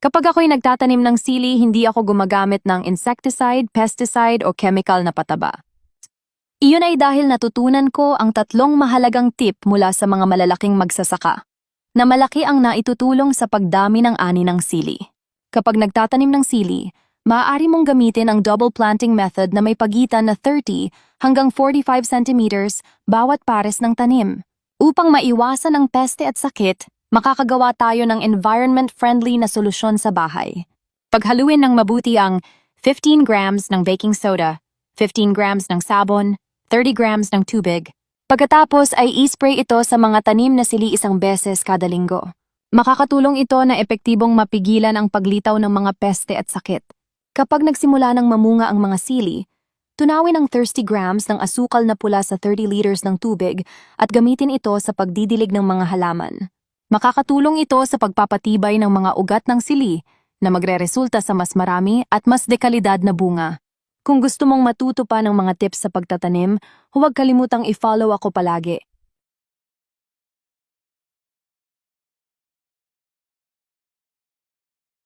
Kapag ako'y nagtatanim ng sili, hindi ako gumagamit ng insecticide, pesticide o chemical na pataba. Iyon ay dahil natutunan ko ang tatlong mahalagang tip mula sa mga malalaking magsasaka, na malaki ang naitutulong sa pagdami ng ani ng sili. Kapag nagtatanim ng sili, maaari mong gamitin ang double planting method na may pagitan na 30 hanggang 45 centimeters bawat pares ng tanim. Upang maiwasan ang peste at sakit, makakagawa tayo ng environment-friendly na solusyon sa bahay. Paghaluin ng mabuti ang 15 grams ng baking soda, 15 grams ng sabon, 30 grams ng tubig. Pagkatapos ay i-spray ito sa mga tanim na sili isang beses kada linggo. Makakatulong ito na epektibong mapigilan ang paglitaw ng mga peste at sakit. Kapag nagsimula ng mamunga ang mga sili, tunawin ang 30 grams ng asukal na pula sa 30 liters ng tubig at gamitin ito sa pagdidilig ng mga halaman. Makakatulong ito sa pagpapatibay ng mga ugat ng sili na magreresulta sa mas marami at mas dekalidad na bunga. Kung gusto mong matuto pa ng mga tips sa pagtatanim, huwag kalimutang i-follow ako palagi.